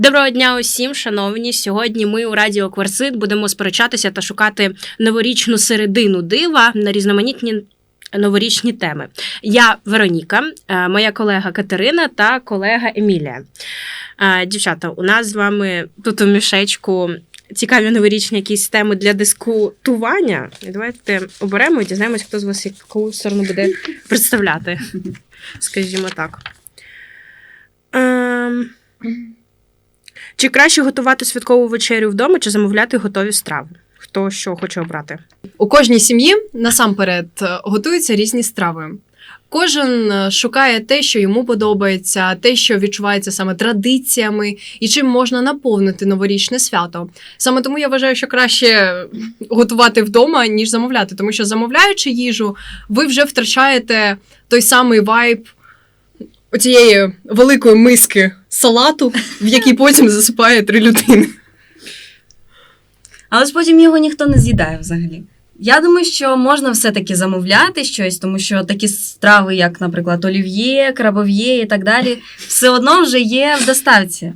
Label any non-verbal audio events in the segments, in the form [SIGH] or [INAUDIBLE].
Доброго дня усім, шановні. Сьогодні ми у Радіо Кварцит будемо сперечатися та шукати новорічну середину дива на різноманітні новорічні теми. Я Вероніка, е, моя колега Катерина та колега Емілія. Е, Дівчата, у нас з вами тут у мішечку цікаві новорічні якісь теми для дискутування. Давайте оберемо і дізнаємось, хто з вас яку сторону буде представляти. Скажімо так. Ем... Чи краще готувати святкову вечерю вдома, чи замовляти готові страви? Хто що хоче обрати? У кожній сім'ї насамперед е, готуються різні страви. Кожен е, шукає те, що йому подобається, те, що відчувається саме традиціями, і чим можна наповнити новорічне свято. Саме тому я вважаю, що краще готувати вдома, ніж замовляти, тому що замовляючи їжу, ви вже втрачаєте той самий вайб оцієї великої миски салату, в якій потім засипає три людини. Але ж потім його ніхто не з'їдає взагалі. Я думаю, що можна все-таки замовляти щось, тому що такі страви, як, наприклад, олів'є, крабов'є і так далі, все одно вже є в доставці.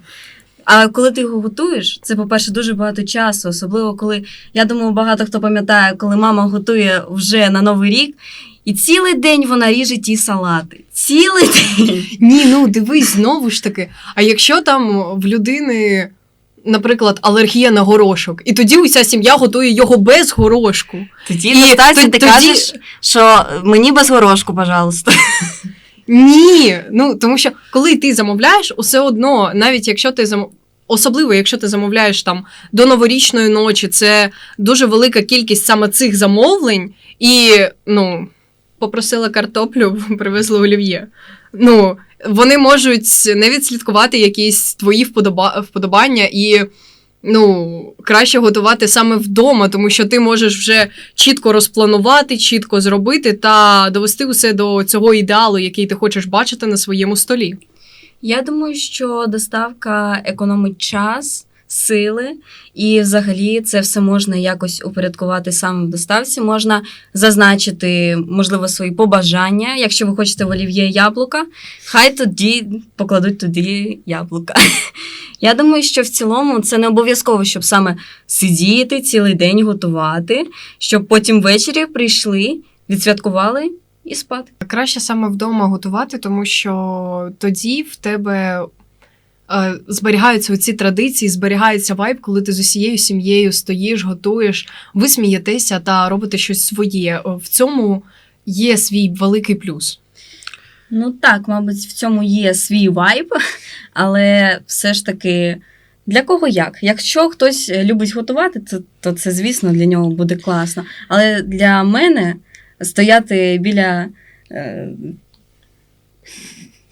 А коли ти його готуєш, це, по-перше, дуже багато часу, особливо коли, я думаю, багато хто пам'ятає, коли мама готує вже на Новий рік, і цілий день вона ріже ті салати. Цілий день. Ні, ну дивись, знову ж таки. А якщо там в людини, наприклад, алергія на горошок, і тоді уся сім'я готує його без горошку. Тоді І тод- ти тоді- кажеш, що мені без горошку, пожалуйста. Ні, ну тому що коли ти замовляєш, усе одно, навіть якщо ти зам... Особливо, якщо ти замовляєш там до новорічної ночі, це дуже велика кількість саме цих замовлень, і ну, попросила картоплю, [LAUGHS] привезли олів'є. Ну, вони можуть не відслідкувати якісь твої вподоба... вподобання і ну, краще готувати саме вдома, тому що ти можеш вже чітко розпланувати, чітко зробити та довести усе до цього ідеалу, який ти хочеш бачити на своєму столі. Я думаю, що доставка економить час, сили, і взагалі це все можна якось упорядкувати саме в доставці. Можна зазначити, можливо, свої побажання. Якщо ви хочете в олів'є яблука, хай тоді покладуть туди яблука. Я думаю, що в цілому це не обов'язково, щоб саме сидіти цілий день готувати, щоб потім ввечері прийшли, відсвяткували і спати. Краще саме вдома готувати, тому що тоді в тебе зберігаються ці традиції, зберігається вайб, коли ти з усією сім'єю стоїш, готуєш, ви смієтеся та робите щось своє. Е, В цьому є свій великий плюс. Ну так, мабуть, в цьому є свій вайб, [LAUGHS] але все ж таки. Для кого як? Якщо хтось любить готувати, то, то це, звісно, для нього буде класно. Але для мене стояти біля, е,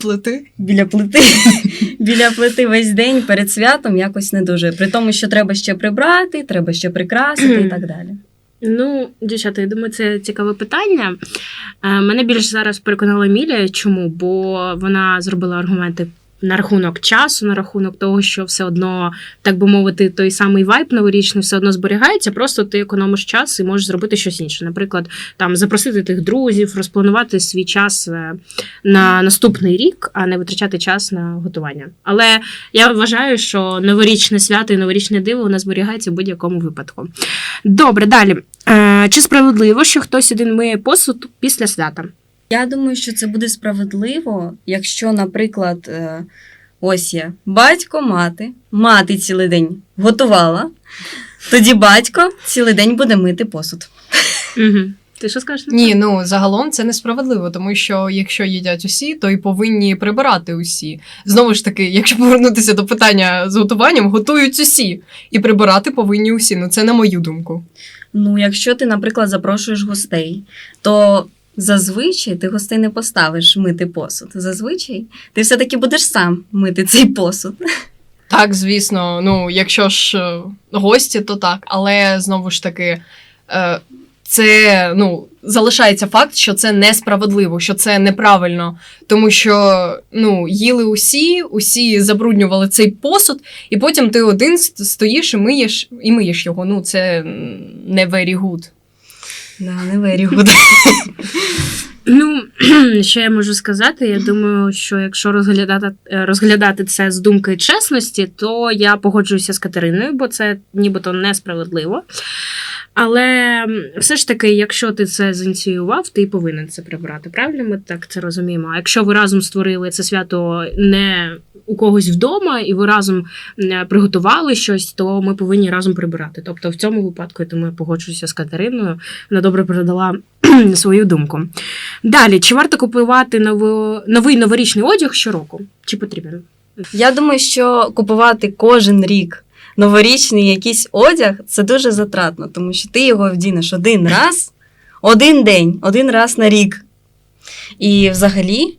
Плити? біля плити, [LAUGHS] біля плити весь день перед святом якось не дуже. При тому, що треба ще прибрати, треба ще прикрасити і так далі. [CLEARS THROAT] Ну, дівчата, я думаю, це цікаве питання. Е, Мене більше зараз переконала Емілія. Чому? Бо вона зробила аргументи на рахунок часу, на рахунок того, що все одно, так би мовити, той самий вайб новорічний все одно зберігається. Просто ти економиш час і можеш зробити щось інше. Наприклад, там запросити тих друзів, розпланувати свій час е, на наступний рік, а не витрачати час на готування. Але я вважаю, що новорічне свято і новорічне диво у нас зберігається в будь-якому випадку. Добре, далі. Е, чи справедливо, що хтось один миє посуд після свята? Я думаю, що це буде справедливо, якщо, наприклад, е, ось є батько, мати, мати цілий день готувала, тоді батько цілий день буде мити посуд. Угу. Ти що скажеш? Ні, ну загалом це несправедливо, тому що якщо їдять усі, то й повинні прибирати усі. Знову ж таки, якщо повернутися до питання з готуванням, готують усі, і прибирати повинні усі. Ну це на мою думку. Ну, якщо ти, наприклад, запрошуєш гостей, то зазвичай ти гостей не поставиш мити посуд. Зазвичай ти все-таки будеш сам мити цей посуд. Так, звісно, ну якщо ж е, гості, то так. Але знову ж таки, е, це ну, залишається факт, що це несправедливо, що це неправильно. Тому що ну, їли усі, усі забруднювали цей посуд, і потім ти один ст- стоїш і миєш, і миєш його. Ну, це не very good. Да, не very good. [LAUGHS] Ну, [CLEARS THROAT] що я можу сказати? Я думаю, що якщо розглядати, е, розглядати це з думки чесності, то я погоджуюся з Катериною, бо це нібито несправедливо. Але все ж таки, якщо ти це зініціював, ти повинен це прибрати. Правильно, ми так це розуміємо. А якщо ви разом створили це свято не у когось вдома, і ви разом приготували щось, то ми повинні разом прибирати. Тобто, в цьому випадку я думаю, погоджуюся з Катериною. Вона добре передала [CLEARS THROAT] свою думку. Далі, чи варто купувати ново- новий новорічний одяг щороку? Чи потрібен? Я думаю, що купувати кожен рік новорічний якийсь одяг це дуже затратно, тому що ти його вдінеш один раз, один день, один раз на рік. І взагалі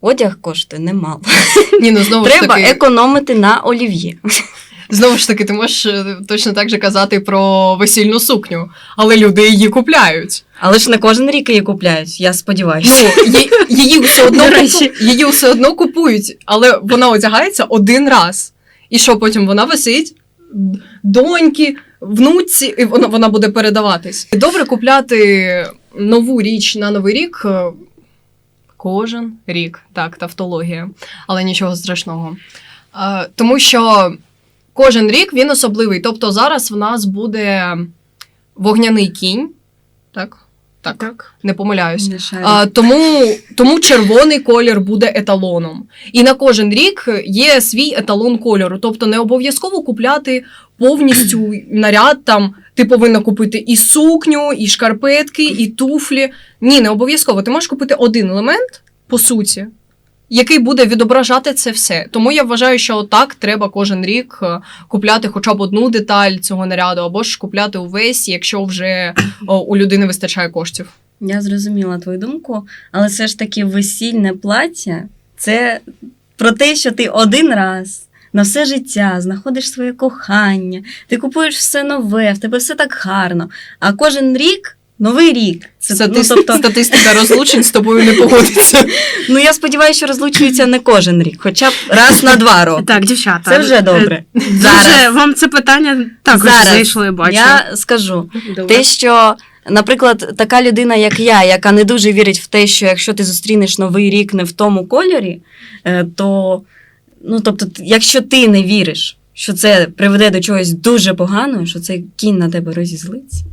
одяг коштує немало. Ні, ну знову ж Треба таки, економити на олів'є. знову ж таки, ти можеш е, точно так же казати про весільну сукню, але люди її купляють. Але ж не кожен рік її купляють, я сподіваюся. Ну, її, її, все [LAUGHS] одно, її все одно купують, але вона одягається один раз. І що потім вона висить доньки, внуці, і вона, вона буде передаватись. Добре купляти нову річ на новий рік. е, Кожен рік, так, тавтологія, але нічого страшного. Е, тому що кожен рік він особливий. Тобто зараз в нас буде вогняний кінь. Так? Так, Так. не помиляюсь. Не. А, тому, тому червоний колір буде еталоном. І на кожен рік є свій еталон кольору. Тобто не обов'язково купляти повністю наряд. Там ти повинна купити і сукню, і шкарпетки, і туфлі. Ні, не обов'язково. Ти можеш купити один елемент, по суті, який буде відображати це все. Тому я вважаю, що так треба кожен рік е, купляти хоча б одну деталь цього наряду, або ж купляти увесь, якщо вже у людини вистачає коштів. Я зрозуміла твою думку, але все ж таки весільне плаття це про те, що ти один раз на все життя знаходиш своє кохання, ти купуєш все нове, в тебе все так гарно. А кожен рік новий рік. Це, ну, тобто, [LAUGHS] Статистика розлучень з тобою не погодиться. [LAUGHS] ну я сподіваюся, що розлучуються не кожен рік, хоча б раз на два роки. Так, дівчата. Це вже добре. Е, Дуже вам це питання також Зараз. зайшло, я бачу. Я скажу. Добре. Те, що, наприклад, така людина, як я, яка не дуже вірить в те, що якщо ти зустрінеш новий рік не в тому кольорі, е, то ну, тобто, якщо ти не віриш, що це приведе до чогось дуже поганого, що цей кінь на тебе розізлиться,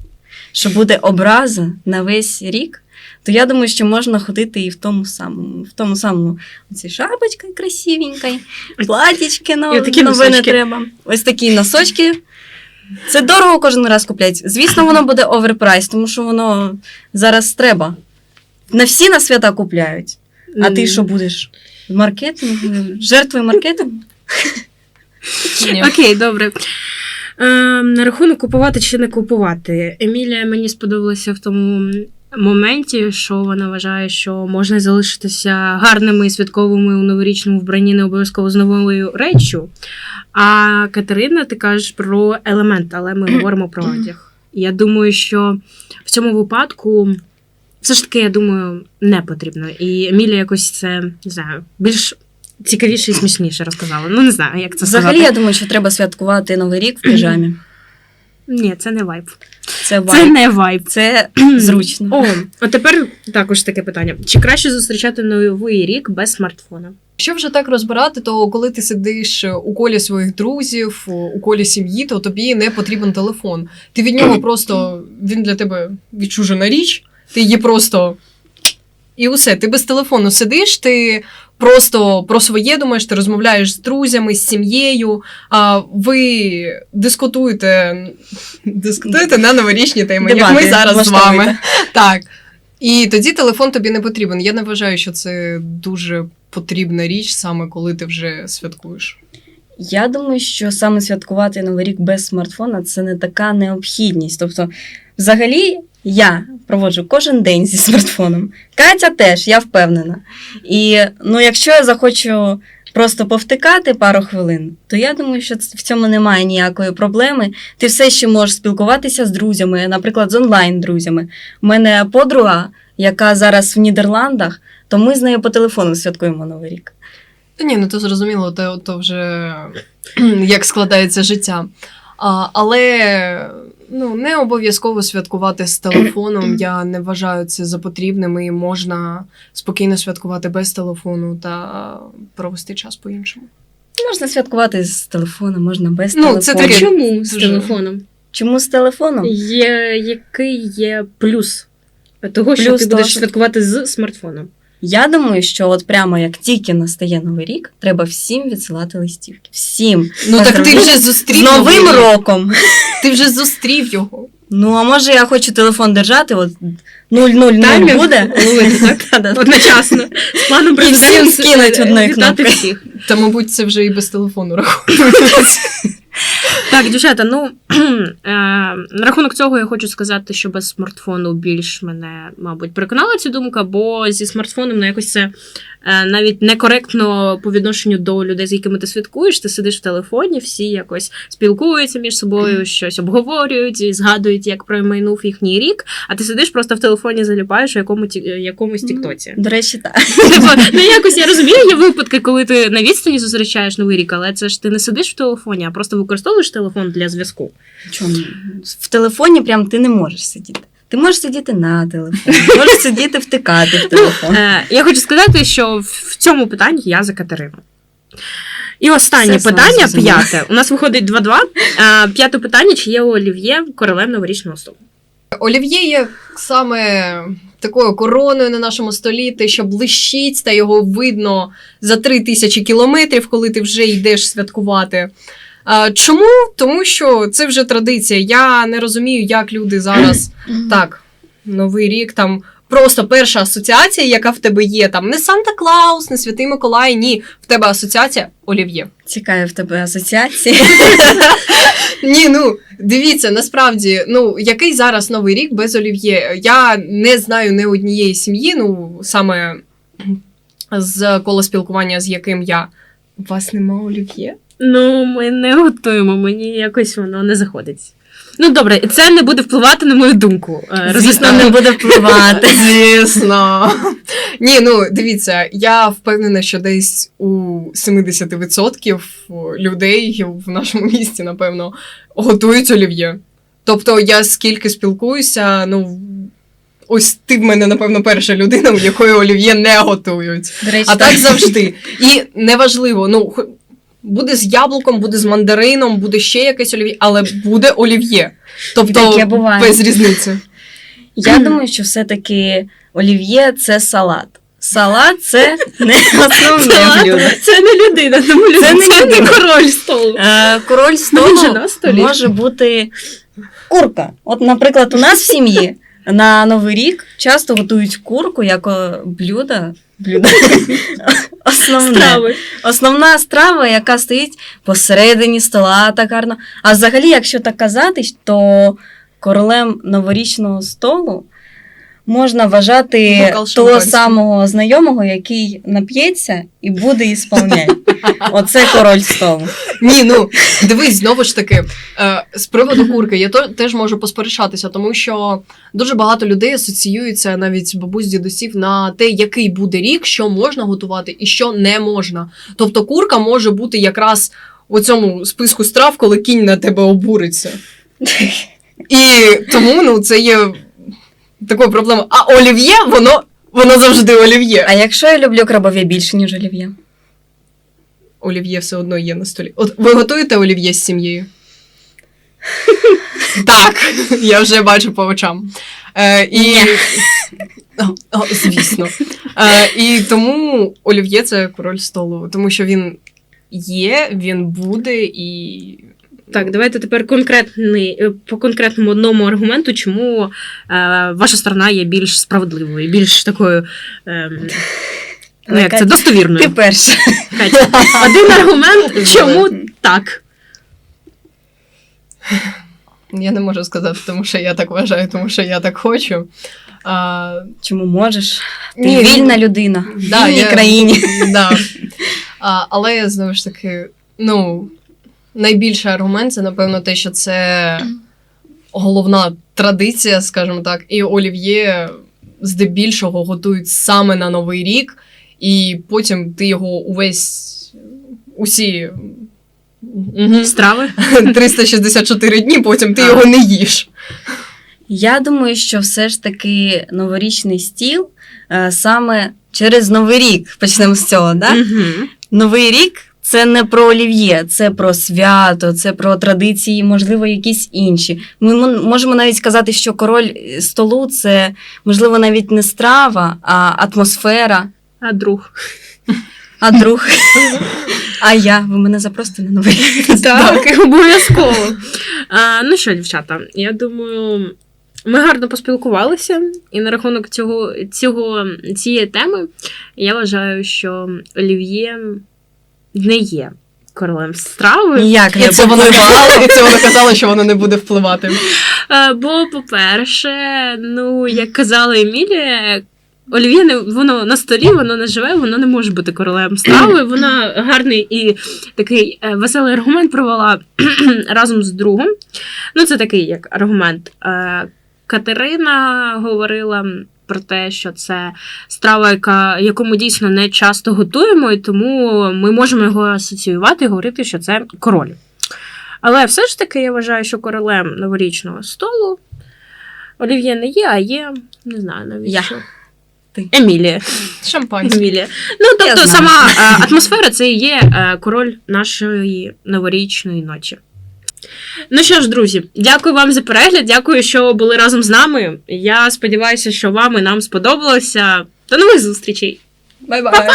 що буде образа на весь рік. То я думаю, що можна ходити і в тому самому, в тому самому оці шапочка красивенька, платічки нове, не треба. Ось такі носочки. Це дорого кожен раз куплять. Звісно, воно буде оверпрайс, тому що воно зараз треба. На всі на свята купляють. А ти що будеш? Маркетингу? Жертвою маркетингу? Окей, добре. На рахунок купувати чи не купувати. Емілія мені сподобалася в тому моменті, що вона вважає, що можна залишитися гарними і святковими у новорічному вбранні не обов'язково з новою реччю. А Катерина, ти кажеш про елемент, але ми говоримо про одяг. Я думаю, що в цьому випадку. Все ж таки, я думаю, не потрібно. І Емілія якось це не знаю, більш цікавіше і смішніше розказала. Ну, не знаю, як це Взагалі, сказати. я думаю, що треба святкувати Новий рік в піжамі. Ні, це не вайб. Це Це не вайб. Це [CLEARS THROAT] зручно. О, а тепер також таке питання: чи краще зустрічати новий рік без смартфона? Якщо вже так розбирати, то коли ти сидиш у колі своїх друзів, у колі сім'ї, то тобі не потрібен телефон. Ти від нього просто він для тебе відчужена річ, ти її просто. І усе, ти без телефону сидиш, ти просто про своє думаєш, ти розмовляєш з друзями, з сім'єю, а ви дискутуєте, дискутуєте на новорічні теми, як ми зараз з вами. Так. І тоді телефон тобі не потрібен. Я не вважаю, що це дуже потрібна річ, саме коли ти вже святкуєш. Я думаю, що саме святкувати Новий рік без смартфона це не така необхідність. Тобто, взагалі, я проводжу кожен день зі смартфоном. Катя теж, я впевнена. І ну, якщо я захочу просто повтикати пару хвилин, то я думаю, що в цьому немає ніякої проблеми. Ти все ще можеш спілкуватися з друзями, наприклад, з онлайн-друзями. У мене подруга, яка зараз в Нідерландах, то ми з нею по телефону святкуємо Новий рік. Та ні, ну то зрозуміло, то, то вже як складається життя. А, але Ну, не обов'язково святкувати з телефоном. [CLEARS THROAT] Я не вважаю це за потрібним і можна спокійно святкувати без телефону та провести час по-іншому. Можна святкувати з телефона, можна без Ну, телефону. це таке- чому з телефоном? Чому з телефоном? Є, який є плюс того, що ти того, будеш що- святкувати з смартфоном? Я думаю, що от прямо як тільки настає новий рік, треба всім відсилати листівки. Всім. Ну так ти вже зустрів Новим роком! Ти вже зустрів його. Ну, а може я хочу телефон держати, от 000 буде? так? [LAUGHS] Одночасно. З планом І всім скинуть е, одною вітати Та, мабуть, це вже і без телефону рахується. [LAUGHS] Так, дівчата, ну [CLEARS THROAT] е, на рахунок цього я хочу сказати, що без смартфону більш мене, мабуть, переконала ця думка, бо зі смартфоном ну, якось це навіть некоректно по відношенню до людей, з якими ти святкуєш. Ти сидиш в телефоні, всі якось спілкуються між собою, щось обговорюють і згадують, як промайнув їхній рік. А ти сидиш просто в телефоні, заліпаєш у якому ті- якомусь тіктоці. До речі, так. Типу, [LAUGHS] ну якось я розумію, є випадки, коли ти на відстані зустрічаєш новий рік, але це ж ти не сидиш в телефоні, а просто використовуєш телефон для зв'язку. Чому? В телефоні прям ти не можеш сидіти. Ти можеш сидіти на телефоні, можеш сидіти втикати в [LAUGHS] телефон. Е, я хочу сказати, що в- цьому питанні я за Катерину. І останнє Все питання, зразу п'яте. У нас виходить 2-2. Е, п'яте питання: чи є у Олів'є королем новорічного столу? Олів'є є саме такою короною на нашому столі, те, що блищить, та його видно за три тисячі кілометрів, коли ти вже йдеш святкувати. А, чому? Тому що це вже традиція. Я не розумію, як люди зараз так, новий рік там. Просто перша асоціація, яка в тебе є, там не Санта Клаус, не Святий Миколай, ні. В тебе асоціація Олів'є. Цікаві в тебе асоціації. [LAUGHS] Ні, ну дивіться, насправді, ну який зараз новий рік без олів'є? Я не знаю не однієї сім'ї, ну саме з кола спілкування, з яким я. У вас нема олів'є? Ну, ми не готуємо, мені якось воно не заходить. Ну добре, це не буде впливати на мою думку. Е, Звісно, не буде впливати. [LAUGHS] Звісно. Ні, ну дивіться, я впевнена, що десь у 70% людей в нашому місті, напевно, готують олів'є. Тобто, я скільки спілкуюся, ну. Ось ти в мене, напевно, перша людина, у якої олів'є не готують. До речі, А так завжди. І неважливо, ну буде з яблуком, буде з мандарином, буде ще якесь олів'є, але буде олів'є. Тобто буває. без різниці. Я думаю, що все-таки олів'є це салат. Салат це не основне блюдо. Це не людина, тому людина. Це не Це не король столу. Е, Король столу може бути курка. От, наприклад, у нас в сім'ї на Новий рік часто готують курку як о, блюдо. блюдо. [LAUGHS] Основне. Страви. Основна страва, яка стоїть посередині стола, так гарно. А взагалі, якщо так казати, то королем новорічного столу можна вважати Бокал того шампанського. самого знайомого, який нап'ється і буде ісполняти. [LAUGHS] Оце король столу. Ні, ну дивись, знову ж таки, е, з приводу курки, я то, теж можу посперечатися, тому що дуже багато людей асоціюються навіть бабусь дідусів на те, який буде рік, що можна готувати і що не можна. Тобто курка може бути якраз у цьому списку страв, коли кінь на тебе обуриться. [LAUGHS] І тому ну, це є такою проблемою. А олів'є, воно, воно завжди олів'є. А якщо я люблю крабові більше, ніж олів'є? Олів'є все одно є на столі. От ви готуєте олів'є з сім'єю? [LAUGHS] так, я вже бачу по очам. Е, і... О, о, звісно. Е, і тому олів'є це король столу, тому що він є, він буде і. Так, давайте тепер конкретний е, по конкретному одному аргументу, чому е, ваша сторона є більш справедливою, більш такою. Е, ну, як це достовірною. Ти перша. Катя, один аргумент, чому так? Я не можу сказати, тому що я так вважаю, тому що я так хочу. А, Чому можеш? Ти Ні, вільна людина в Да, вільній я- країні. Да. А, але знову ж таки, ну, найбільший аргумент це, напевно, те, що це головна традиція, скажімо так, і олів'є здебільшого готують саме на Новий рік, і потім ти його увесь усі Мгм. Страви. [LAUGHS] 364 дні, потім ти А. його не їш. Я думаю, що все ж таки новорічний стіл е, саме через Новий рік почнемо з цього. Да? Мгм. Новий рік це не про олів'є, це про свято, це про традиції, можливо, якісь інші. Ми можемо навіть сказати, що король е, столу це можливо навіть не страва, а атмосфера, А друг. а друг. А я, ви мене запросите на новий. [LAUGHS] Так, обов'язково. Ну що, дівчата, я думаю, ми гарно поспілкувалися, і на рахунок цього, цього, цієї теми я вважаю, що Олів'є не є королем страви. Ніяк не це вона попливала. казала, і це вона казала, [LAUGHS] що вона не буде впливати. Е, Бо, по-перше, ну, як казала Емілія, Олів'є не воно на столі, воно не живе, воно не може бути королем страви. [CLEARS THROAT] Вона гарний і такий е, веселий аргумент провела [CLEARS THROAT] разом з другом. Ну, це такий як аргумент. Е, Катерина говорила про те, що це страва, яка, яку ми дійсно не часто готуємо, і тому ми можемо його асоціювати і говорити, що це король. Але все ж таки я вважаю, що королем новорічного столу Олів'є не є, а є, не знаю навіть. Я. що. Ти. Емілія. Шампанське. Емілія. Ну, тобто, сама е, атмосфера це і є е, король нашої новорічної ночі. Ну що ж, друзі, дякую вам за перегляд. Дякую, що були разом з нами. Я сподіваюся, що вам і нам сподобалося. До нових зустрічей! Бай-бай.